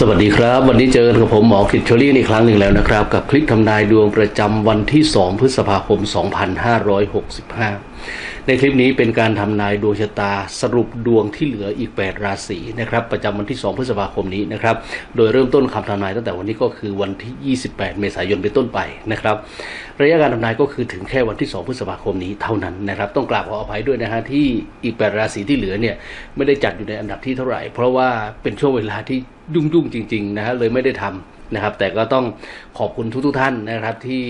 สวัสดีครับ วันนี้เจอกันกับผมหมอกิตชอรี่อีกครั้งหนึ่งแล้วนะครับ กับคลิปทำนายดวงประจำวันที่ 2 พฤษภาคม 2565 ในคลิปนี้เป็นการทำนายดวงชะตาสรุปดวงที่เหลืออีก 8 ราศีนะครับ ประจำวันที่ 2 พฤษภาคมนี้นะครับ โดยเริ่มต้นคำทำนายตั้งแต่วันนี้ก็คือวันที่ 28 เมษายนเป็นต้นไปนะครับ ระยะการทำนายก็คือถึงแค่วันที่ 2 พฤษภาคมนี้เท่านั้นนะครับ ต้องกราบขออภัยด้วยนะฮะที่อีก 8 ราศีที่เหลือเนี่ยไม่ได้จัดอยู่ในอันดับที่เท่าไหร่ เพราะว่าเป็นช่วงเวลาที่ ยุ่งๆจริงๆนะฮะเลยไม่ได้ทำนะครับ แต่ก็ต้องขอบคุณทุกๆท่านนะครับที่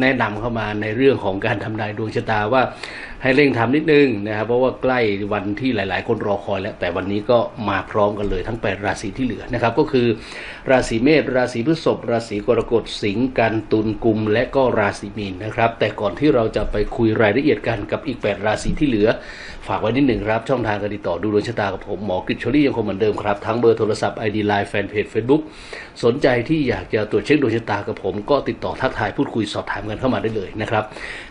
แนะนำเข้ามาในเรื่องของการทำนายดวงชะตาว่าให้เร่งทำนิดนึงนะครับเพราะว่าใกล้วันที่หลาย ๆ คนรอคอยแล้ว แต่วันนี้ก็มาพร้อมกันเลยทั้ง8ราศีที่เหลือนะครับ ก็คือ ราศีเมษราศีพฤษภราศีกรกฎสิงห์กันตุลกุม และก็ราศีมีนนะครับ แต่ก่อนที่เราจะไปคุยรายละเอียดกันกับอีก 8 ราศีที่เหลือ ฝากไว้นิดหนึ่งครับ ช่องทางการติดต่อดูดวงชะตากับผมหมอกฤษชลี่ยังคงเหมือนเดิมครับ ทั้งเบอร์โทรศัพท์ ID Line แฟนเพจ Facebook สนใจที่อยากจะตรวจเช็คดวงชะตากับผม ก็ติดต่อทักทายพูดคุยสอบถามกันเข้ามาได้เลยนะครับ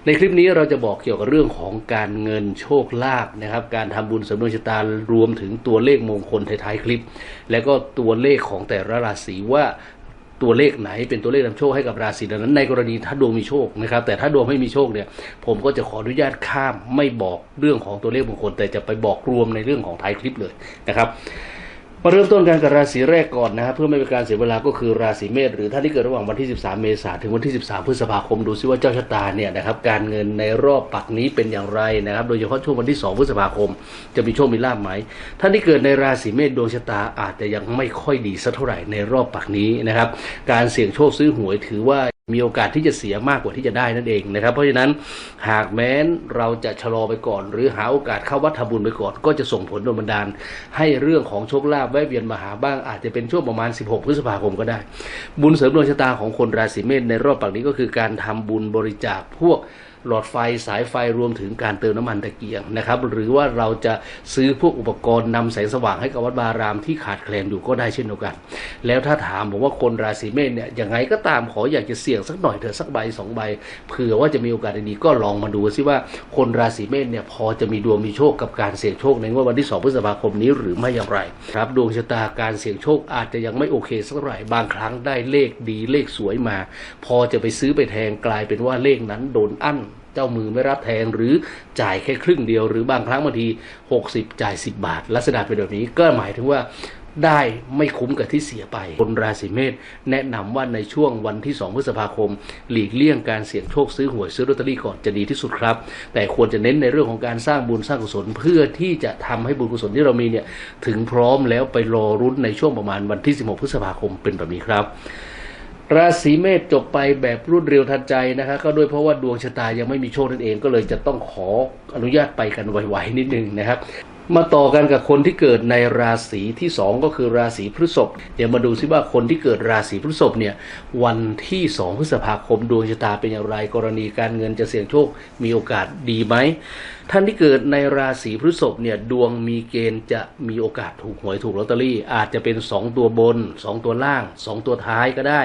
ในคลิปนี้เราจะบอกเกี่ยวกับเรื่องของการเงินโชคลาภนะครับ การทำบุญเสริมดวงชะตารวมถึงตัวเลขมงคลท้ายๆคลิป แล้วก็ตัวเลขของแต่ละราศีว่า ตัวเลขไหนเป็นตัวเลขนำโชคให้กับราศีนั้นในกรณีถ้าดวงมีโชคนะครับ แต่ถ้าดวงไม่มีโชคเนี่ยผมก็จะขออนุญาตข้ามไม่บอกเรื่องของตัวเลขมงคลแต่จะไปบอกรวมในเรื่องของท้ายคลิปเลยนะครับ มาเริ่มต้นกันกับราศีแรกก่อนนะครับเพื่อไม่เป็นการเสียเวลาก็คือราศีเมษหรือท่านที่เกิดระหว่างวันที่ 13 เมษายนถึงวันที่ 13 พฤษภาคมดูซิว่าเจ้าชะตาเนี่ยนะครับการเงินในรอบปักนี้เป็นอย่างไรนะครับโดยเฉพาะช่วงวันที่ 2 พฤษภาคม จะมีโชคมีลาภไหมท่านที่เกิดในราศีเมษดวงชะตาอาจจะยังไม่ค่อยดีสักเท่าไหร่ในรอบปักนี้นะครับการเสี่ยงโชคซื้อหวยถือว่า มีโอกาสที่จะเสียมากกว่าที่จะได้นั่นเองนะครับ เพราะฉะนั้นหากแม้นเราจะชะลอไปก่อน หรือหาโอกาสเข้าวัดทำบุญไปก่อน ก็จะส่งผลโดนบันดาล ให้เรื่องของโชคลาภแวะเวียนมาหาบ้างอาจจะเป็นช่วงประมาณ 16 พฤษภาคมก็ได้ บุญเสริมดวงชะตาของคนราศีเมษในรอบปักนี้ก็คือการทำบุญบริจาคพวก หลอดไฟสายไฟรวมถึงการเติมน้ำมันตะเกียงนะครับ หรือว่าเราจะซื้อพวกอุปกรณ์นำแสงสว่างให้กับวัดบารามที่ขาดแคลนอยู่ก็ได้เช่นเดียวกัน แล้วถ้าถามผมว่าคนราศีเมษเนี่ยยังไงก็ตามขออยากจะเสี่ยงสักหน่อยเถอะสักใบสองใบเผื่อว่าจะมีโอกาสดีๆก็ลองมาดูซิว่าคนราศีเมษเนี่ยพอจะมีดวงมีโชคกับการเสี่ยงโชคในงวดวันที่ 2 พฤษภาคมนี้หรือไม่อย่างไรครับดวงชะตาการเสี่ยงโชคอาจจะยังไม่โอเคสักเท่าไหร่บางครั้งได้เลขดีเลขสวยมา พอจะไปซื้อไปแทงกลายเป็นว่าเลขนั้นโดนอั้น เจ้ามือไม่รับแทงหรือจ่ายแค่ครึ่งเดียว หรือบางครั้งบางที 60 จ่าย 10 บาท ลักษณะเป็นแบบนี้ก็หมายถึงว่าได้ไม่คุ้มกับที่เสียไป คนราศีเมษแนะนำว่าในช่วงวันที่ 2 พฤษภาคม หลีกเลี่ยงการเสี่ยงโชคซื้อหวยซื้อลอตเตอรี่ก่อนจะดีที่สุดครับ แต่ควรจะเน้นในเรื่องของการสร้างบุญสร้างกุศล เพื่อที่จะทำให้บุญกุศลที่เรามีเนี่ยถึงพร้อมแล้วไปรอรุ้นในช่วงประมาณวันที่ 16 พฤษภาคมเป็นแบบนี้ครับ ราศีเมษจบไปแบบรวดเร็วทันใจนะครับก็ด้วยเพราะว่าดวงชะตายังไม่มีโชคนั่นเองก็เลยจะต้องขออนุญาตไปกันไวๆนิดนึงนะครับ มาต่อกันกับคนที่เกิดในราศีที่ 2 ก็คือราศีพฤษภเดี๋ยวมาดูซิว่าคนที่เกิดราศีพฤษภเนี่ยวันที่ 2 พฤษภาคมดวงชะตาเป็นอย่างไรกรณีการเงินจะเสี่ยงโชคมีโอกาสดีไหม ท่านที่เกิดในราศีพฤษภเนี่ยดวงมีเกณฑ์จะมีโอกาสถูกหวยถูกลอตเตอรี่ อาจจะเป็น 2 ตัวบน 2 ตัวล่าง 2 ตัวท้ายก็ได้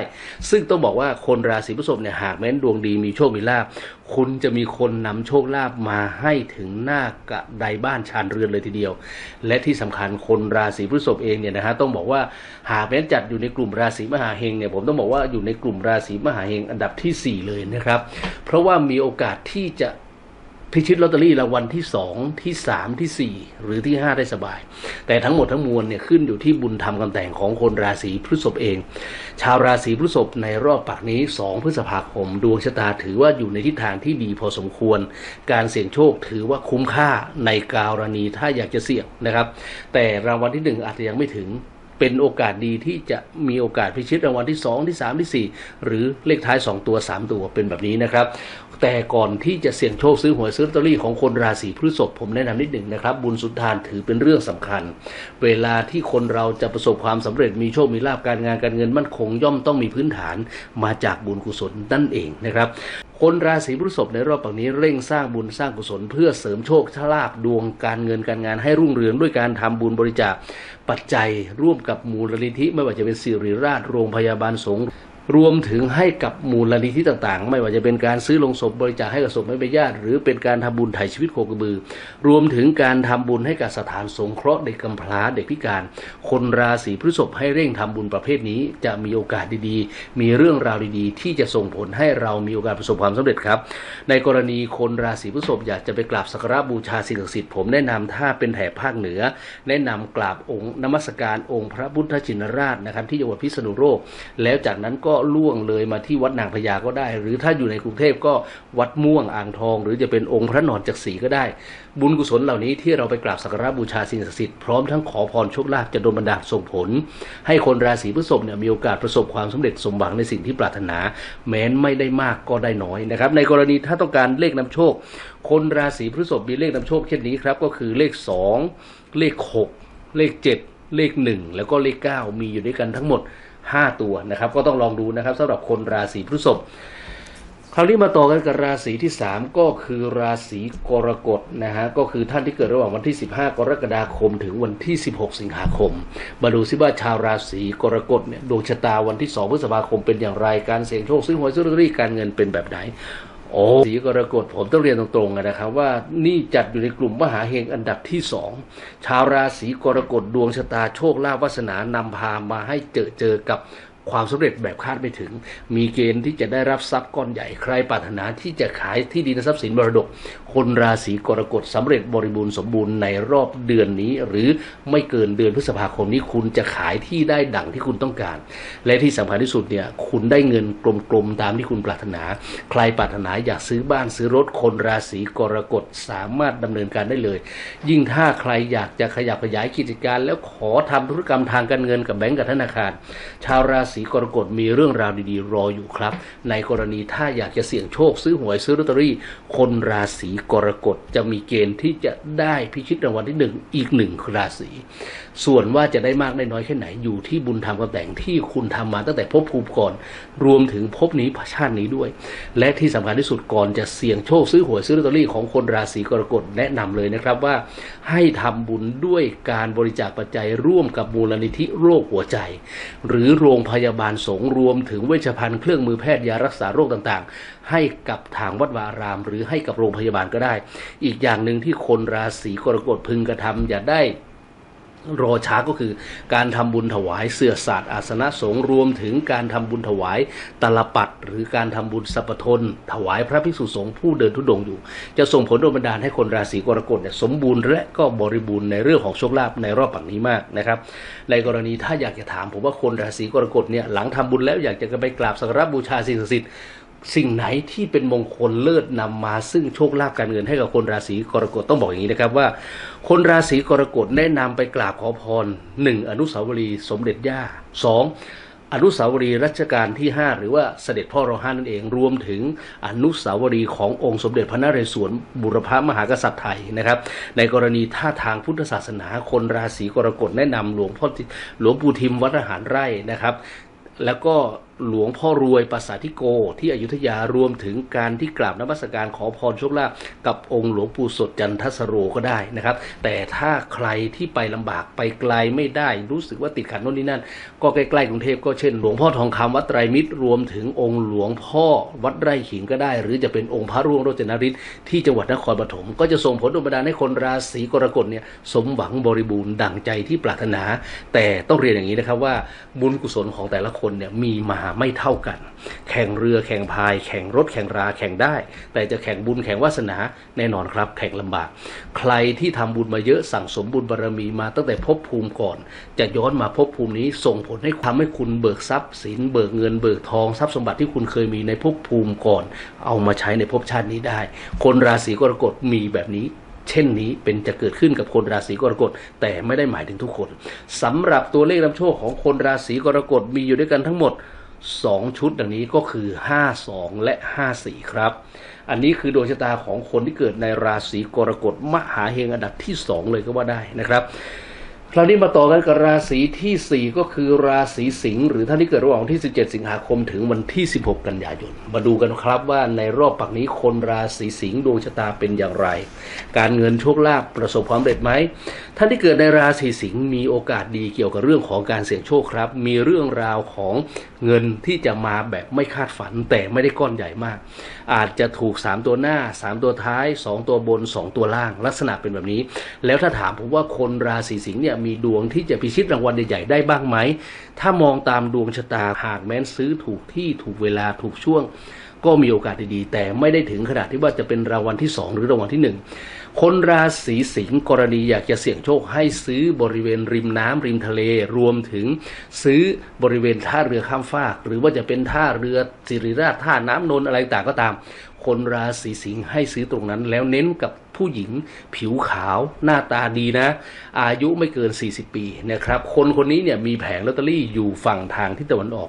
ซึ่งต้องบอกว่าคนราศีพฤษภเนี่ยหากแม้นดวงดีมีโชคมีลาภคุณจะมีคนนำโชคลาภมาให้ถึงหน้ากระไดบ้านชานเรือนเลยทีเดียว และที่สำคัญคนราศีพฤษภเองเนี่ยนะฮะต้องบอกว่าหากแม้นจัดอยู่ในกลุ่มราศีมหาเฮงเนี่ยผมต้องบอกว่าอยู่ในกลุ่มราศีมหาเฮงอันดับทีสี่4 เลยนะครับ เพราะว่ามีโอกาสที่จะ พิชิตลอตเตอรี่รางวัลที่2ที่3ที่4หรือที่5ได้สบาย แต่ทั้งหมดทั้งมวลเนี่ยขึ้นอยู่ที่บุญธรรมกำแต่งของคนราศีพฤษภเอง ชาวราศีพฤษภในรอบปักนี้2พฤษภาคม ดวงชะตาถือว่าอยู่ในทิศทางที่ดีพอสมควร การเสี่ยงโชคถือว่าคุ้มค่าในกรณีถ้าอยากจะเสี่ยงนะครับ แต่รางวัลที่1อาจจะยังไม่ถึง เป็นโอกาสดีที่จะมีโอกาสพิชิตรางวัลที่ 2 ที่ 3 ที่ 4 หรือเลขท้าย 2 ตัว 3 ตัวเป็นแบบนี้นะครับ แต่ก่อนที่จะเสี่ยงโชคซื้อหวยซื้อลอตเตอรี่ของคนราศีพฤษภผมแนะนำนิดหนึ่งนะครับ บุญสุนทานถือเป็นเรื่องสำคัญ เวลาที่คนเราจะประสบความสำเร็จมีโชคมีลาภการงานการเงินมั่นคงย่อมต้องมีพื้นฐานมาจากบุญกุศลนั่นเองนะครับ คนราศีพฤษภในรอบปักนี้เร่งสร้างบุญสร้างกุศล เพื่อเสริมโชคชลาภดวงการเงินการงานให้รุ่งเรืองด้วยการทำบุญบริจาคปัจจัยร่วมกับมูลนิธิไม่ว่าจะเป็นสิริราชโรงพยาบาลสงฆ์ รวมถึงให้กับมูลนิธิต่างๆ ไม่ว่าจะเป็นการซื้อลงศพบริจาคให้กับศพไม่เป็นญาติ หรือเป็นการทำบุญไถ่ชีวิตโคกระบือ รวมถึงการทำบุญให้กับสถานสงเคราะห์เด็กกำพร้าเด็กพิการ คนราศีพฤษภให้เร่งทำบุญประเภทนี้จะมีโอกาสดีๆ มีเรื่องราวดีๆ ที่จะส่งผลให้เรามีโอกาสประสบความสำเร็จครับ ในกรณีคนราศีพฤษภอยากจะไปกราบสักการะบูชาสิ่งศักดิ์สิทธิ์ผมแนะนำถ้าเป็นแถบภาคเหนือ แนะนำกราบองค์นมัสการองค์พระพุทธชินราชนะครับที่จังหวัดพิษณุโลกแล้วจากนั้นก็ล่วงเลยมาที่วัดนางพญาก็ได้ หรือถ้าอยู่ในกรุงเทพก็วัดม่วงอ่างทอง หรือจะเป็นองค์พระนอนจักรีก็ได้ บุญกุศลเหล่านี้ที่เราไปกราบสักการะบูชาสิ่งศักดิ์สิทธิ์พร้อมทั้งขอพรโชคลาภจะโดนบันดาลส่งผล ให้คนราศีพฤษภเนี่ยมีโอกาสประสบความสำเร็จสมหวังในสิ่งที่ปรารถนา แม้นไม่ได้มากก็ได้น้อยนะครับในกรณีถ้าต้องการเลขนำโชค คนราศีพฤษภมีเลขนำโชคเช่นนี้ครับก็คือเลข 2 เลข 6 เลข 7 เลข 1 แล้วก็เลข 9 มีอยู่ด้วยกันทั้งหมด 5 ตัวนะครับ ก็ต้องลองดูนะครับสำหรับคนราศีพฤษภคราวนี้มาต่อกันกับราศีที่ 3 ก็คือราศีกรกฎนะฮะก็คือท่านที่เกิดระหว่างวันที่ 15 กรกฎาคม ถึงวันที่ 16 สิงหาคม มาดูซิว่าชาวราศีกรกฎเนี่ยดวงชะตาวันที่ 2 พฤษภาคมเป็นอย่างไรการเสี่ยงโชคซื้อหวยซื้อลอตเตอรี่การเงินเป็นแบบไหน โอ้สีกรกฎผมต้องเรียนตรงๆนะครับว่านี่จัดอยู่ในกลุ่มมหาเฮงอันดับที่สองชาวราศีกรกฎดวงชะตาโชคลาภวาสนานำพามาให้เจอเจอกับ ความสำเร็จแบบคาดไม่ถึง มีเกณฑ์ที่จะได้รับทรัพย์ก้อนใหญ่ใครปรารถนาที่จะขายที่ดินทรัพย์สินมรดก คนราศีกรกฎสำเร็จบริบูรณ์สมบูรณ์ในรอบเดือนนี้ หรือไม่เกินเดือนพฤษภาคมนี้คุณจะขายที่ได้ดังที่คุณต้องการ และที่สำคัญที่สุดเนี่ยคุณได้เงินกลมๆตามที่คุณปรารถนา ใครปรารถนาอยากซื้อบ้านซื้อรถคนราศีกรกฎสามารถดำเนินการได้เลย ยิ่งถ้าใครอยากจะขยับขยายกิจการ แล้วขอทำธุรกรรมทางการเงินกับแบงก์กับธนาคาร ชาวราศีกรกฎมีเรื่องราวดีๆ รออยู่ครับ ในกรณีถ้าอยากจะเสี่ยงโชคซื้อหวยซื้อลอตเตอรี่ คนราศีกรกฎจะมีเกณฑ์ที่จะได้พิชิตรางวัลที่หนึ่งอีกหนึ่งราศีส่วนว่าจะได้มากได้น้อยแค่ไหนอยู่ที่บุญทำกับแต่งที่คุณทำมาตั้งแต่ภพภูมิก่อน รวมถึงภพนี้ชาตินี้ด้วย และที่สำคัญที่สุดก่อนจะเสี่ยงโชคซื้อหวยซื้อลอตเตอรี่ของคนราศีกรกฎแนะนำเลยนะครับว่า ให้ทำบุญด้วยการบริจาคปัจจัยร่วมกับมูลนิธิโรคหัวใจ หรือโรงพยาบาลสงฆ์รวมถึงเวชภัณฑ์เครื่องมือแพทย์ยารักษาโรคต่างๆ ให้กับทางวัดวาอาราม หรือให้กับโรงพยาบาลก็ได้ อีกอย่างหนึ่งที่คนราศีกรกฎพึงกระทำอย่าได้ รอช้าก็คือการทำบุญถวายเสื่อศาสตร์อาสนะสงฆ์รวมถึงการทำบุญถวายตลปัดหรือการทำบุญสัปทน ถวายพระภิกษุสงฆ์ผู้เดินทุดงค์อยู่ จะส่งผลโดนบันดาลให้คนราศีกรกฎเนี่ยสมบูรณ์และก็บริบูรณ์ในเรื่องของโชคลาภในรอบปังนี้มากนะครับ ในกรณีถ้าอยากจะถามผมว่าคนราศีกรกฎเนี่ยหลังทำบุญแล้วอยากจะไปกราบสักการะบูชาสิ่งศักดิ์สิทธิ์ สิ่งไหนที่เป็นมงคลเลิศนำมาซึ่งโชคลาภการเงินให้กับคนราศีกรกฎต้องบอกอย่างนี้นะครับว่า คนราศีกรกฎแนะนำไปกราบขอพรหนึ่งอนุสาวรีย์สมเด็จย่าสองอนุสาวรีย์รัชกาลที่ 5 หรือว่าเสด็จพ่อรอห้านั่นเองรวมถึงอนุสาวรีย์ขององค์สมเด็จพระนเรศวรบุรพมหากษัตริย์ไทยนะครับ ในกรณีท่าทางพุทธศาสนาคนราศีกรกฎแนะนำหลวงพ่อหลวงปู่ทิมวัดอาหารไร่นะครับ แล้วก็ หลวงพ่อรวยปัสสาธิโก ที่อยุธยารวมถึงการที่กราบนมัสการขอพรโชคลาภกับองค์หลวงปู่สดจันทสโรก็ได้นะครับ แต่ถ้าใครที่ไปลำบากไปไกลไม่ได้รู้สึกว่าติดขัดโน่นนี่นั่น ก็ใกล้ๆกรุงเทพก็เช่น หลวงพ่อทองคำวัดไตรมิตรรวมถึงองค์หลวงพ่อวัดไร่ขิงก็ได้ หรือจะเป็นองค์พระร่วงโรจนฤทธิ์ที่จังหวัดนครปฐมก็จะส่งผลดลบันดาลให้คนราศีกรกฎเนี่ยสมหวังบริบูรณ์ดั่งใจที่ปรารถนา แต่ต้องเรียนอย่างนี้นะครับว่าบุญกุศลของแต่ละคนเนี่ยมีมาไม่เท่ากัน แข่งเรือแข่งพาย แข่งรถแข่งราแข่งได้ แต่จะแข่งบุญแข่งวาสนาแน่นอนครับ แข่งลำบาก ใครที่ทำบุญมาเยอะสั่งสมบุญบารมีมาตั้งแต่ภพภูมิก่อน จะย้อนมาภพภูมินี้ส่งผลให้ทำให้คุณเบิกทรัพย์สินเบิกเงินเบิกทองทรัพย์สมบัติที่คุณเคยมีในภพภูมิก่อน เอามาใช้ในภพชาตินี้ได้ คนราศีกรกฎมีแบบนี้เช่นนี้เป็นจะเกิดขึ้นกับคนราศีกรกฎแต่ไม่ได้หมายถึงทุกคนสำหรับตัวเลขนำโชคของคนราศีกรกฎมีอยู่ด้วยกันทั้งหมด 2 ชุดดังนี้ก็คือ 52 และ 54 ครับ อันนี้คือดวงชะตาของคนที่เกิดในราศีกรกฎมหาเฮงอันดับที่ 2 เลยก็ว่าได้นะครับคราวนี้มาต่อกันกับราศีทีสี่ 4 ก็คือราศีสิงห์หรือท่านที่เกิดระหว่างที่ 17 สิงหาคมถึงวันที่ 16 กันยายน มาดูกันครับว่าในรอบปักนี้คนราศีสิงห์ดวงชะตาเป็นอย่างไร การเงินโชคลาภประสบความสำเร็จไหมท่านที่เกิดในราศีสิงห์มีโอกาสดีเกี่ยวกับเรื่องของการเสี่ยงโชคครับ มีเรื่องราวของ เงินที่จะมาแบบไม่คาดฝันแต่ไม่ได้ก้อนใหญ่มาก อาจจะถูก 3 ตัวหน้า 3 ตัวท้าย 2 ตัวบน 2 ตัวล่าง ลักษณะเป็นแบบนี้ แล้วถ้าถามผมว่าคนราศีสิงห์เนี่ยมีดวงที่จะพิชิตรางวัลใหญ่ๆได้บ้างไหม ถ้ามองตามดวงชะตาหากแม้นซื้อถูกที่ถูกเวลาถูกช่วง ก็มีโอกาสดีๆแต่ไม่ได้ถึงขนาดที่ว่าจะเป็นรางวัลที่ 2 หรือรางวัลที่ 1 คนราศีสิงห์กรณีอยากจะเสี่ยงโชคให้ซื้อบริเวณริมน้ำริมทะเล รวมถึงซื้อบริเวณท่าเรือข้ามฟาก หรือว่าจะเป็นท่าเรือสิริราชท่าน้ำนนท์อะไรต่างก็ตาม คนราศีสิงห์ให้ซื้อตรงนั้นแล้วเน้นกับผู้หญิงผิวขาวหน้าตาดีนะ อายุไม่เกิน 40 ปีนะครับคนคนนี้เนี่ยมีแผงลอตเตอรี่อยู่ฝั่งทางทิศตะวันออก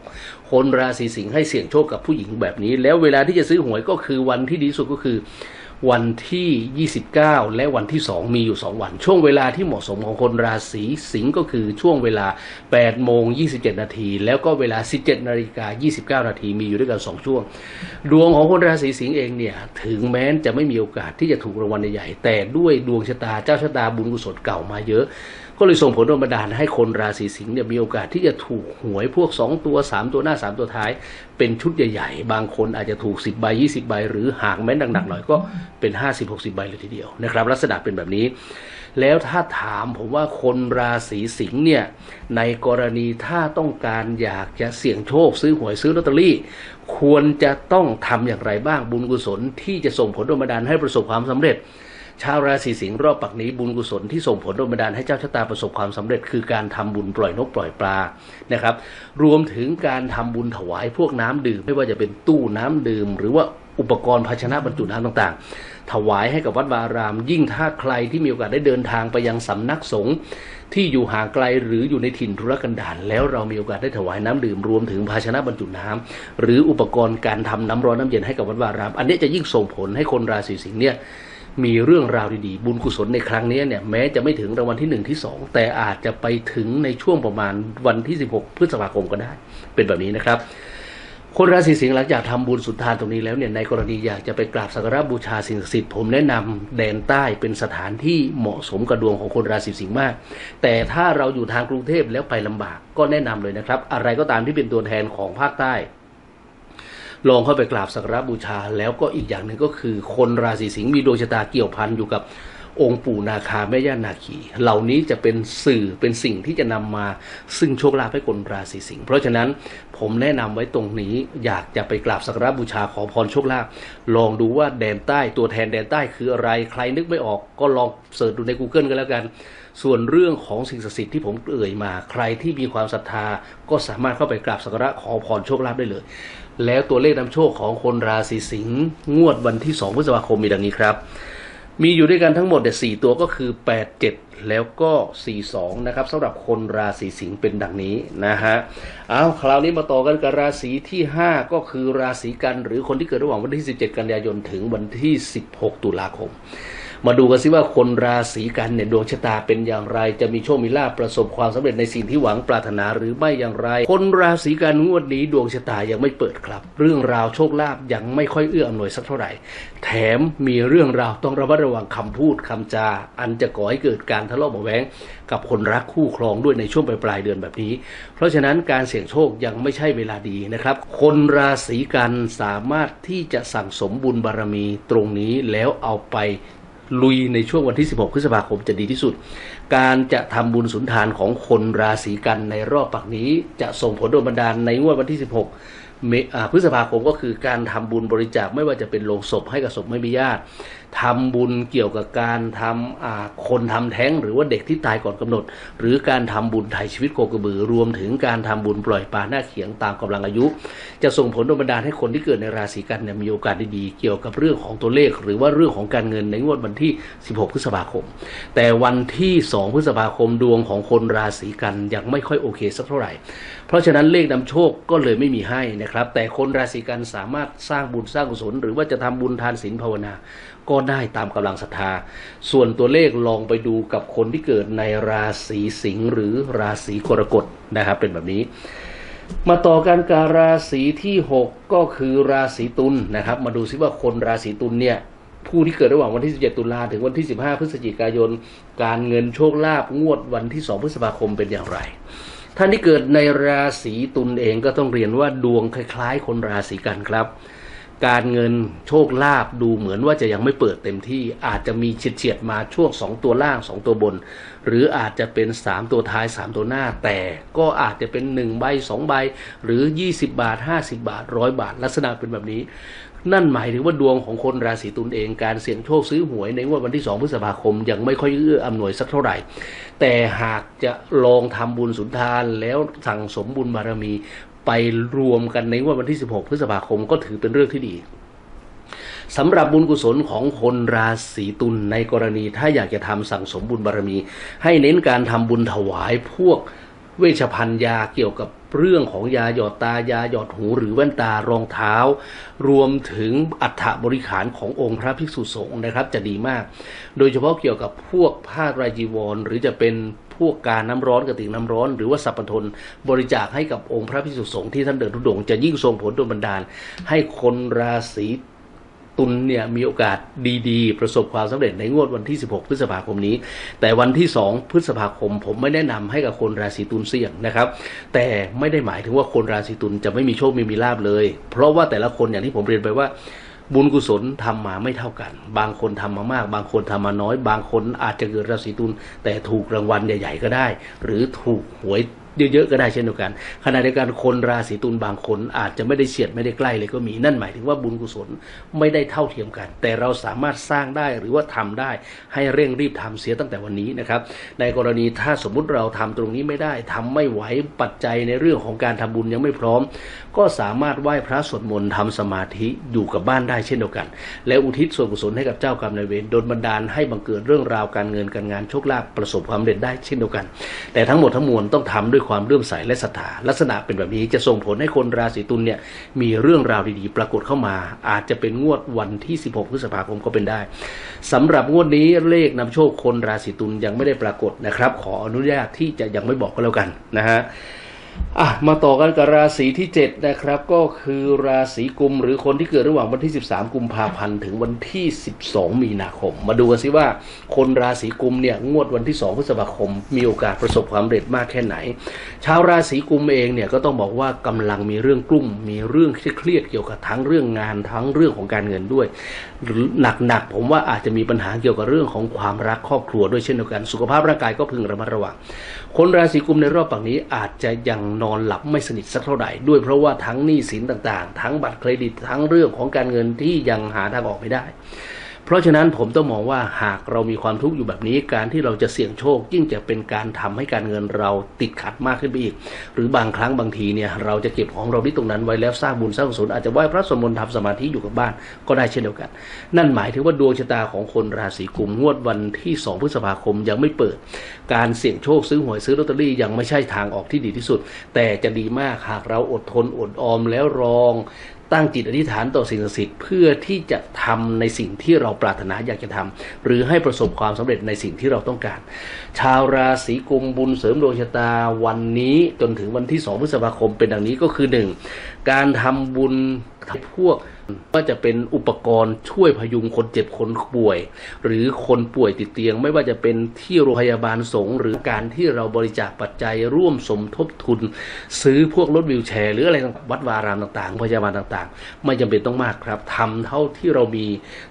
คนราศีสิงห์ให้เสี่ยงโชคกับผู้หญิงแบบนี้ แล้วเวลาที่จะซื้อหวยก็คือวันที่ดีสุดก็คือ วันที่ 29 และวันที่ 2 มีอยู่ 2 วัน ช่วงเวลาที่เหมาะสมของคนราศีสิงห์ก็คือช่วงเวลา8โมง27 นาที แล้วก็เวลา 17นาฬิกา29 นาทีมีอยู่ด้วยกัน 2 ช่วง ดวงของคนราศีสิงห์เองเนี่ย ถึงแม้จะไม่มีโอกาสที่จะถูกรางวัลใหญ่แต่ด้วยดวงชะตาเจ้าชะตาบุญกุศลเก่ามาเยอะ ก็เลยส่งผลโดนบันดาลให้คนราศีสิงห์เนี่ยมีโอกาสที่จะถูกหวยพวก 2 ตัว 3 ตัวหน้า 3 ตัวท้าย เป็นชุดใหญ่ ๆ บางคนอาจจะถูก 10ใบ20ใบหรือหากแม้นหนักๆหน่อยก็เป็น 50 60ใบเลยทีเดียวนะครับ ลักษณะเป็นแบบนี้ แล้วถ้าถามผมว่าคนราศีสิงห์เนี่ยในกรณีถ้าต้องการอยากจะเสี่ยงโชคซื้อหวยซื้อลอตเตอรี่ ควรจะต้องทำอย่างไรบ้างบุญกุศลที่จะส่งผลโดนบันดาลให้ประสบความสำเร็จ ชาวราศีสิงห์รอบปักนี้บุญกุศลที่ส่งผลโดนบันดาลให้เจ้าชะตาประสบความสำเร็จ คือการทำบุญปล่อยนกปล่อยปลานะครับ รวมถึงการทำบุญถวายพวกน้ำดื่ม ไม่ว่าจะเป็นตู้น้ำดื่ม หรือว่าอุปกรณ์ภาชนะบรรจุน้ำต่างๆ ถวายให้กับวัดวาราม ยิ่งถ้าใครที่มีโอกาสได้เดินทางไปยังสำนักสงฆ์ที่อยู่ห่างไกลหรืออยู่ในถิ่นธุรกันดารแล้วเรามีโอกาสได้ถวายน้ำดื่มรวมถึงภาชนะบรรจุน้ำหรืออุปกรณ์การทำน้ำร้อนน้ำเย็นให้กับวัดวาราม อันนี้จะยิ่งส่งผลให้คนราศีสิงห์เนี่ย มีเรื่องราวดีๆ บุญกุศลในครั้งนี้เนี่ยแม้จะไม่ถึงรางวัลที่1ที่2แต่อาจจะไปถึงในช่วงประมาณวันที่ 16 พฤษภาคมก็ได้ เป็นแบบนี้นะครับ คนราศีสิงห์หลังจากทำบุญสุดทานตรงนี้แล้วเนี่ยในกรณีอยากจะไปกราบสักการะบูชาสิ่งศักดิ์สิทธิ์ผมแนะนำแดนใต้เป็นสถานที่เหมาะสมกับดวงของคนราศีสิงห์มาก แต่ถ้าเราอยู่ทางกรุงเทพแล้วไปลำบากก็แนะนำเลยนะครับ อะไรก็ตามที่เป็นตัวแทนของภาคใต้ ลองเข้าไปกราบสักการะบูชา แล้วก็อีกอย่างหนึ่งก็คือคนราศีสิงห์มีดวงชะตาเกี่ยวพันอยู่กับ องค์ปู่นาคาแม่ย่านาคี เหล่านี้จะเป็นสื่อเป็นสิ่งที่จะนำมาซึ่งโชคลาภให้คนราศีสิงห์เพราะฉะนั้นผมแนะนำไว้ตรงนี้อยากจะไปกราบสักการะบูชาขอพรโชคลาภลองดูว่าแดนใต้ตัวแทนแดนใต้คืออะไรใครนึกไม่ออก ก็ลองเสิร์ชดูใน Google กันแล้วกัน ส่วนเรื่องของสิ่งศักดิ์สิทธิ์ที่ผมเอ่ยมา ใครที่มีความศรัทธา ก็สามารถเข้าไปกราบสักการะขอพรโชคลาภได้เลย แล้วตัวเลขนำโชคของคนราศีสิงห์งวดวันที่ 2 พฤษภาคมมีดังนี้ครับ มีอยู่ด้วยกันทั้งหมดเนี่ยสี่ตัวก็คือแปดเจ็ดแล้วก็สี่สองนะครับสำหรับคนราศีสิงห์เป็นดังนี้นะฮะเอาคราวนี้มาต่อกันกับราศีที่ห้าก็คือราศีกันหรือคนที่เกิดระหว่างวันที่สิบเจ็ดกันยายนถึงวันที่สิบหกตุลาคม มาดูกันสิว่าคนราศีกันเนี่ยดวงชะตาเป็นอย่างไร จะมีโชคมีลาภประสบความสำเร็จในสิ่งที่หวังปรารถนาหรือไม่อย่างไร คนราศีกันงวดนี้ดวงชะตายังไม่เปิดครับ เรื่องราวโชคลาภยังไม่ค่อยเอื้ออำนวยสักเท่าไหร่ แถมมีเรื่องราวต้องระมัดระวังคำพูดคำจา อันจะก่อให้เกิดการทะเลาะเบาะแว้งกับคนรักคู่ครองด้วยในช่วงปลายเดือนแบบนี้ เพราะฉะนั้นการเสี่ยงโชคยังไม่ใช่เวลาดีนะครับ คนราศีกันสามารถที่จะสั่งสมบุญบารมีตรงนี้แล้วเอาไป ลุยในช่วงวันที่ 16 พฤษภาคมจะดีที่สุด การจะทำบุญสุนทานของคนราศีกันในรอบปักนี้ จะส่งผลโดนบันดาลในงวดวันที่ 16เมพฤษภาคมก็คือการทำบุญบริจาคไม่ว่าจะเป็นโลงศพให้กับศพไม่มีญาติ ทำบุญเกี่ยวกับการทำคนทำแท้ง หรือว่าเด็กที่ตายก่อนกำหนด หรือการทำบุญไถ่ชีวิตโคกระบือ รวมถึงการทำบุญปล่อยปลาหน้าเขียงตามกำลังอายุ จะส่งผลดนบันดาลให้คนที่เกิดในราศีกันเนี่ยมีโอกาสดีๆเกี่ยวกับเรื่องของตัวเลข หรือว่าเรื่องของการเงินในงวดวันที่ 16 พฤษภาคม แต่วันที่ 2 พฤษภาคมดวงของคนราศีกันยังไม่ค่อยโอเคสักเท่าไหร่ เพราะฉะนั้นเลขนำโชคก็เลยไม่มีให้นะครับแต่คนราศีกันสามารถสร้างบุญสร้างกุศลหรือว่าจะทำบุญทานศีลภาวนาก็ได้ตามกำลังศรัทธา ส่วนตัวเลขลองไปดูกับคนที่เกิดในราศีสิงห์หรือราศีกรกฎนะครับเป็นแบบนี้ มาต่อกันกับราศีที่ 6 ก็คือราศีตุลนะครับ มาดูซิว่าคนราศีตุลเนี่ยผู้ที่เกิดระหว่างวันที่ 17 ตุลาถึงวันที่ 15 พฤศจิกายน การเงินโชคลาภงวดวันที่ 2 พฤษภาคมเป็นอย่างไร ท่านที่เกิดในราศีตุลเองก็ต้องเรียนว่าดวงคล้าย ๆ คนราศีกันครับ การเงินโชคลาภดูเหมือนว่าจะยังไม่เปิดเต็มที่อาจจะมีเฉียดๆมาช่วง 2 ตัวล่าง 2 ตัวบน หรืออาจจะเป็น 3 ตัวท้าย 3 ตัวหน้า แต่ก็อาจจะเป็น 1 ใบ 2 ใบ หรือ 20 บาท 50 บาท 100 บาท ลักษณะเป็นแบบนี้ นั่นหมายถึงว่าดวงของคนราศีตุลเองการเสี่ยงโชคซื้อหวยในวดวันที่ 2 พฤษภาคมยังไม่ค่อยเอื้ออำนวยสักเท่าไหร่ แต่หากจะลองทำบุญสุนทานแล้วสั่งสมบุญบารมี ไปรวมกันในวันที่ 16 พฤษภาคมก็ถือเป็นเรื่องที่ดีสำหรับบุญกุศลของคนราศีตุลในกรณีถ้าอยากจะทำสั่งสมบุญบารมี ให้เน้นการทำบุญถวายพวก เวชภัณฑ์ยาเกี่ยวกับเรื่องของยาหยอดตายาหยอดหูหรือแว่นตารองเท้า รวมถึงอัฐบริขารขององค์พระภิกษุสงฆ์นะครับจะดีมาก โดยเฉพาะเกี่ยวกับพวกผ้าไรจีวร หรือจะเป็นพวกการน้ำร้อนกระติกน้ำร้อน หรือว่าสัพพทนบริจาคให้กับองค์พระภิกษุสงฆ์ที่ท่านเดินทุดงค์จะยิ่งทรงผลโดนบันดาล ให้คนราศี ตุลเนี่ยมีโอกาสดีๆ ประสบความสำเร็จในงวดวันที่ 16 พฤษภาคมนี้ แต่วันที่ 2 พฤษภาคม ผมไม่แนะนำให้กับคนราศีตุลเสี่ยงนะครับ แต่ไม่ได้หมายถึงว่าคนราศีตุลจะไม่มีโชคไม่มีลาบเลย เพราะว่าแต่ละคนอย่างที่ผมเรียนไปว่าบุญกุศลทำมาไม่เท่ากัน บางคนทำมามาก บางคนทำมาน้อย บางคนอาจจะเกิดราศีตุลแต่ถูกรางวัลใหญ่ ๆ ก็ได้ หรือถูกหวย เยอะๆก็ได้เช่นเดียวกัน ขณะเดียวกันคนราศีตุลบางคนอาจจะไม่ได้เฉียดไม่ได้ใกล้เลยก็มีนั่นหมายถึงว่าบุญกุศลไม่ได้เท่าเทียมกัน แต่เราสามารถสร้างได้หรือว่าทำได้ให้เร่งรีบทำเสียตั้งแต่วันนี้นะครับในกรณีถ้าสมมุติเราทำตรงนี้ไม่ได้ทำไม่ไหวปัจจัยในเรื่องของการทำบุญยังไม่พร้อม ก็สามารถไหว้พระสวดมนต์ทำสมาธิอยู่กับบ้านได้เช่นเดียวกัน และอุทิศส่วนกุศลให้กับเจ้ากรรมนายเวรโดนบันดาลให้บังเกิดเรื่องราวการเงินการงานโชคลาภประสบความสำเร็จได้เช่นเดียวกัน แต่ทั้งหมดทั้งมวลต้องทำด้วยความเลื่อมใสและศรัทธาลักษณะเป็นแบบนี้จะส่งผลให้คนราศีตุลเนี่ยมีเรื่องราวดีๆ ปรากฏเข้ามา อาจจะเป็นงวดวันที่ 16 พฤษภาคมก็เป็นได้สำหรับงวดนี้เลขนำโชคคนราศีตุลยังไม่ได้ปรากฏนะครับ ขออนุญาตที่จะยังไม่บอกก็แล้วกันนะฮะ อะมาต่อกันกับราศีที่ 7 นะครับ ก็คือราศีกุมหรือคนที่เกิดระหว่างวันที่ 13 กุมภาพันธ์ถึงวันที่ 12 มีนาคม มาดูกันสิว่าคนราศีกุมเนี่ยงวดวันที่ 2 พฤษภาคม มีโอกาสประสบความสำเร็จมากแค่ไหน ชาวราศีกุมเองเนี่ยก็ต้องบอกว่ากำลังมีเรื่องกลุ่มมีเรื่องเครียดเกี่ยวกับทั้งเรื่องงานทั้งเรื่องของการเงินด้วย หรือหนักๆผมว่าอาจจะมีปัญหาเกี่ยวกับเรื่องของความรักครอบครัวด้วยเช่นเดียวกันสุขภาพร่างกายก็พึงระมัดระวังคนราศีกุมในรอบปังนี้อาจจะยังนอนหลับไม่สนิทสักเท่าไหร่ด้วยเพราะว่าทั้งหนี้สินต่างๆ ทั้งบัตรเครดิตทั้งเรื่องของการเงินที่ยังหาทางออกไม่ได้ เพราะฉะนั้นผมต้องมองว่าหากเรามีความทุกข์อยู่แบบนี้ การที่เราจะเสี่ยงโชค ยิ่งจะเป็นการทำให้การเงินเราติดขัดมากขึ้นไปอีก หรือบางครั้งบางทีเนี่ยเราจะเก็บของเราที่ตรงนั้นไว้แล้วสร้างบุญสร้างกุศลอาจจะไหว้พระสวดมนต์ทำสมาธิอยู่กับบ้านก็ได้เช่นเดียวกัน นั่นหมายถึงว่าดวงชะตาของคนราศีกุมงวดวันที่ 2 พฤษภาคมยังไม่เปิด การเสี่ยงโชคซื้อหวยซื้อลอตเตอรี่ยังไม่ใช่ทางออกที่ดีที่สุด แต่จะดีมากหากเราอดทนอดออมแล้วรอง ตั้งจิตอธิษฐานต่อสิ่งศักดิ์สิทธิ์เพื่อที่จะทำในสิ่งที่เราปรารถนาอยากจะทำหรือให้ประสบความสำเร็จในสิ่งที่เราต้องการ ชาวราศีกุมบุญเสริมดวงชะตาวันนี้จนถึงวันที่ 2 พฤษภาคมเป็นดังนี้ก็คือ 1. การทำบุญพวก ว่าจะเป็นอุปกรณ์ช่วยพยุงคนเจ็บคนป่วย หรือคนป่วยติดเตียง ไม่ว่าจะเป็นที่โรงพยาบาลสงหรือการที่เราบริจาคปัจจัยร่วมสมทบทุน ซื้อพวกรถวิวแชร์ หรืออะไรต่างวัดวารามต่างๆพยาบาลต่างๆ ไม่จำเป็นต้องมากครับทำเท่าที่เรามี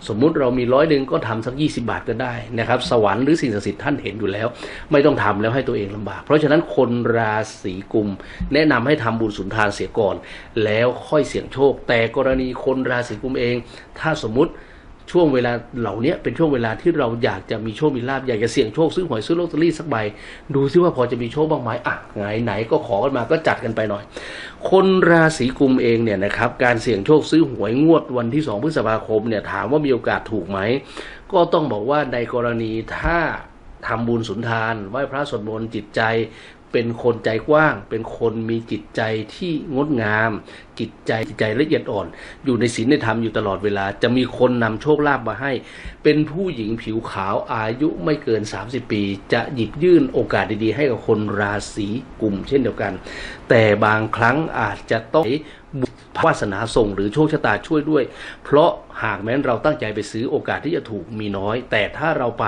สมมุติเรามีร้อยหนึ่งก็ทำสัก 20 บาทก็ได้นะครับ สวรรค์หรือสิ่งศักดิ์สิทธิ์ท่านเห็นอยู่แล้ว ไม่ต้องทำแล้วให้ตัวเองลำบาก เพราะฉะนั้นคนราศีกุม แนะนำให้ทำบุญสุนทานเสียก่อน แล้วค่อยเสี่ยงโชค แต่กรณีคนราศีกุมเอง ถ้าสมมติช่วงเวลาเหล่านี้เป็นช่วงเวลาที่เราอยากจะมีโชค มีลาบอยากจะเสี่ยงโชคซื้อหวยซื้อลอตเตอรี่สักใบ ดูซิว่าพอจะมีโชคบ้างไหมอะไหนไหนก็ขอกันมาก็จัดกันไปหน่อย คนราศีกุมเองเนี่ยนะครับการเสี่ยงโชคซื้อหวยงวดวันที่ 2 พฤษภาคมเนี่ยถามว่ามีโอกาสถูกไหม ก็ต้องบอกว่าในกรณีถ้าทำบุญสุนทานไหว้พระสวดมนต์จิตใจ เป็นคนใจกว้าง เป็นคนมีจิตใจที่งดงาม จิตใจจิตใจละเอียดอ่อน อยู่ในศีลในธรรมอยู่ตลอดเวลา จะมีคนนำโชคลาภมาให้ เป็นผู้หญิงผิวขาวอายุไม่เกิน 30 ปี จะหยิบยื่นโอกาสดีๆ ให้กับคนราศีกลุ่มเช่นเดียวกัน แต่บางครั้งอาจจะต้อง วาสนาส่งหรือโชคชะตาช่วยด้วย เพราะหากแม้นเราตั้งใจไปซื้อโอกาสที่จะถูกมีน้อย แต่ถ้าเราไป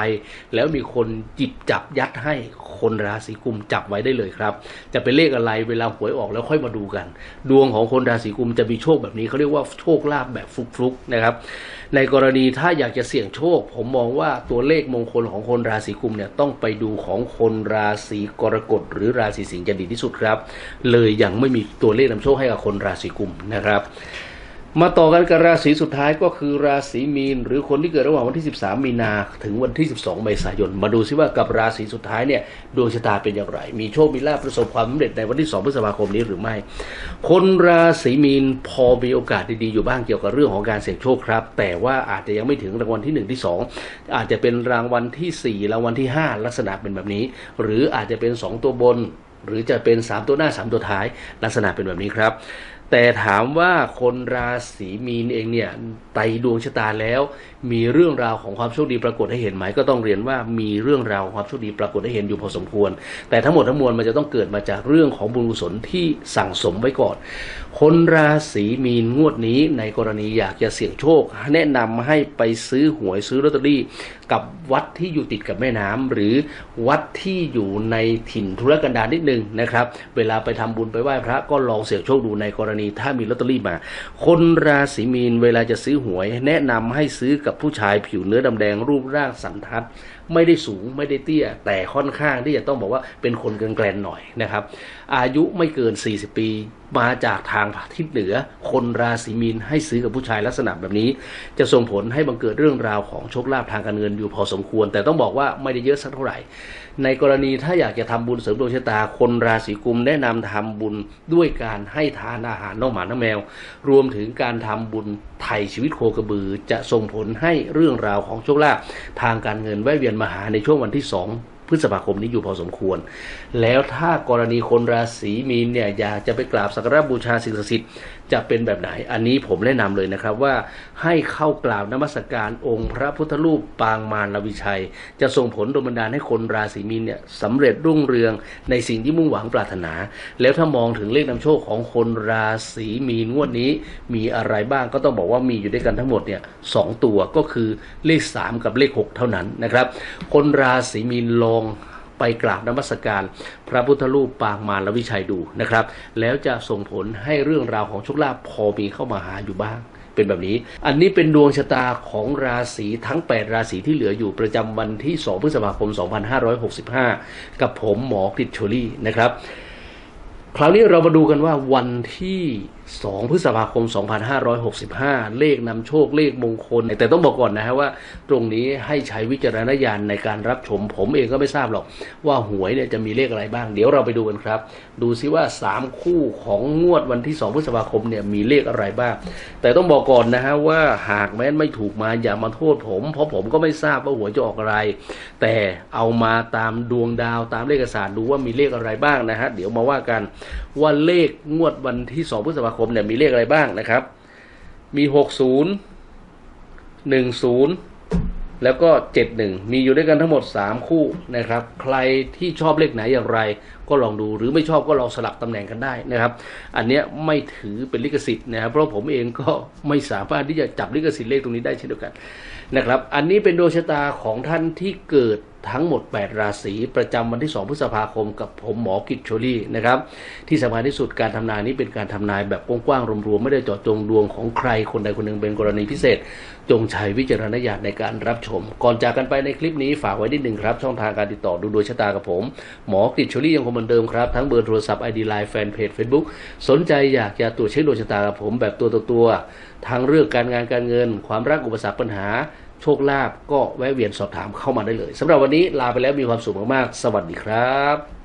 แล้วมีคนจิบจับยัดให้คนราศีกุมจับไว้ได้เลยครับ จะเป็นเลขอะไรเวลาหวยออกแล้วค่อยมาดูกัน ดวงของคนราศีกุมจะมีโชคแบบนี้เขาเรียกว่าโชคลาภแบบฟลุกๆนะครับ ในกรณีถ้าอยากจะเสี่ยงโชค ผมมองว่าตัวเลขมงคลของคนราศีกุมเนี่ยต้องไปดูของคนราศีกรกฎหรือราศีสิงห์จะดีที่สุดครับ เลยยังไม่มีตัวเลขนำโชคให้กับคนราศีกุมนะครับ มาต่อกันกับราศีสุดท้ายก็คือราศีมีน หรือคนที่เกิดระหว่างวันที่ 13 มีนาถึงวันที่ 12 เมษายน มาดูซิว่ากับราศีสุดท้ายเนี่ยดวงชะตาเป็นอย่างไร มีโชคมีลาภประสบความสำเร็จในวันที่ 2 พฤษภาคมนี้หรือไม่ คนราศีมีนพอมีโอกาสดีๆอยู่บ้างเกี่ยวกับเรื่องของการเสี่ยงโชคครับ แต่ว่าอาจจะยังไม่ถึงรางวัลที่ 1 ที่ 2 อาจจะเป็นรางวัลที่ 4 รางวัลที่ 5 ลักษณะเป็นแบบนี้ หรืออาจจะเป็น 2 ตัวบน หรือจะเป็น 3 ตัวหน้า 3 ตัวท้าย ลักษณะเป็นแบบนี้ครับ แต่ถามว่าคนราศีมีนเองเนี่ยไตดวงชะตาแล้ว มีเรื่องราวของความโชคดีปรากฏให้เห็นไหมก็ต้องเรียนว่ามีเรื่องราวของความโชคดีปรากฏให้เห็นอยู่พอสมควร แต่ทั้งหมดทั้งมวลมันจะต้องเกิดมาจากเรื่องของบุญกุศลที่สั่งสมไว้ก่อนคนราศีมีนงวดนี้ในกรณีอยากจะเสี่ยงโชค แนะนำให้ไปซื้อหวยซื้อลอตเตอรี่ กับวัดที่อยู่ติดกับแม่น้ำหรือวัดที่อยู่ในถิ่นธุรกันดารนิดนึงนะครับ เวลาไปทำบุญไปไหว้พระก็ลองเสี่ยงโชคดูในกรณีถ้ามีลอตเตอรี่มา คนราศีมีนเวลาจะซื้อหวย แนะนำให้ซื้อกับผู้ชายผิวเนื้อดำแดงรูปร่างสันทัดไม่ได้สูงไม่ได้เตี้ย แต่ค่อนข้างที่จะต้องบอกว่าเป็นคนแกลนๆหน่อยนะครับ อายุไม่เกิน 40 ปีมาจากทางทิศเหนือ คนราศีมีนให้ซื้อกับผู้ชายลักษณะแบบนี้ จะส่งผลให้บังเกิดเรื่องราวของโชคลาภทางการเงินอยู่พอสมควร แต่ต้องบอกว่าไม่ได้เยอะสักเท่าไหร่ ในกรณีถ้าอยากจะทำบุญเสริมดวงชะตาคนราศีกุมแนะนำทำบุญด้วยการให้ทานอาหารน้องหมาน้องแมว รวมถึงการทำบุญไถ่ชีวิตโคกระบือ จะส่งผลให้เรื่องราวของโชคลาภทางการเงินแวะเวียนมาหาในช่วงวันที่สองพฤษภาคมนี้อยู่พอสมควร แล้วถ้ากรณีคนราศีมีนเนี่ยอยากจะไปกราบสักการะบูชาสิ่งศักดิ์สิทธิ์ จะเป็นแบบไหน อันนี้ผมแนะนำเลยนะครับว่าให้เข้ากราบนมัสการองค์พระพุทธรูปปางมารวิชัย จะส่งผลดนบันดาลให้คนราศีมีนเนี่ยสำเร็จรุ่งเรืองในสิ่งที่มุ่งหวังปรารถนา แล้วถ้ามองถึงเลขนำโชคของคนราศีมีนงวดนี้ มีอะไรบ้างก็ต้องบอกว่ามีอยู่ด้วยกันทั้งหมดเนี่ยสองตัวก็คือเลข 3 กับเลข 6 เท่านั้นนะครับ คนราศีมีนลอง ไปกราบนมัสการพระพุทธรูปปางมารวิชัยดูนะครับ แล้วจะส่งผลให้เรื่องราวของโชคลาภพอมีเข้ามาหาอยู่บ้างเป็นแบบนี้ อันนี้เป็นดวงชะตาของราศีทั้ง 8 ราศีที่เหลืออยู่ประจำวันที่ 2 พฤษภาคม 2565 กับผมหมอกริชโชลี่นะครับ คราวนี้เรามาดูกันว่าวันที่ 2 พฤษภาคม 2565 เลขนำโชคเลขมงคล แต่ต้องบอกก่อนนะฮะว่า ตรงนี้ให้ใช้วิจารณญาณในการรับชม ผมเองก็ไม่ทราบหรอก ว่าหวยเนี่ยจะมีเลขอะไรบ้าง เดี๋ยวเราไปดูกันครับ ดูซิว่า 3 คู่ของงวดวันที่ 2 พฤษภาคมเนี่ยมีเลขอะไรบ้าง แต่ต้องบอกก่อนนะฮะว่าหากแม้นไม่ถูกมาอย่ามาโทษผม เพราะผมก็ไม่ทราบว่าหวยจะออกอะไร แต่เอามาตามดวงดาวตามเลขศาสตร์ดูว่ามีเลขอะไรบ้างนะฮะเดี๋ยวมาว่ากันว่าเลขงวดวันที่2พฤษภาคมเนี่ยมีเลขอะไรบ้างนะครับ มี60 10แล้วก็ 71 มีอยู่ด้วยกันทั้งหมด 3 คู่นะครับ ใครที่ชอบเลขไหนอย่างไร ก็ลองดูหรือไม่ชอบก็ลองสลับตำแหน่งกันได้นะครับ อันนี้ไม่ถือเป็นลิขสิทธิ์นะครับ เพราะผมเองก็ไม่สามารถที่จะจับลิขสิทธิ์เลขตรงนี้ได้เช่นเดียวกันนะครับ อันนี้เป็นดวงชะตาของท่านที่เกิด ทั้งหมด 8 ราศีประจำวันที่ 2 พฤษภาคมกับผมหมอกิจโชลี่นะครับที่สำคัญที่สุดการทำนายนี้เป็นการทำนายแบบกว้างๆรวมๆไม่ได้เจาะจงดวงของใครคนใดคนหนึ่งเป็นกรณีพิเศษ จงใช้วิจารณญาณในการรับชม ก่อนจากกันไปในคลิปนี้ฝากไว้นิดหนึ่งครับ ช่องทางการติดต่อดูดวงชะตากับผม หมอกฤษโชลี่ยังคงเหมือนเดิมครับทั้งเบอร์โทรศัพท์ไอดีไลน์แฟนเพจ Facebook สนใจอยากจะตรวจเช็คดวงชะตากับผมแบบตัวต่อตัวทั้งเรื่องการงานการเงิน ความรักอุปสรรคปัญหา โชคลาภก็แวะเวียนสอบถามเข้ามาได้เลยสำหรับวันนี้ลาไปแล้วมีความสุขมากๆ สวัสดีครับ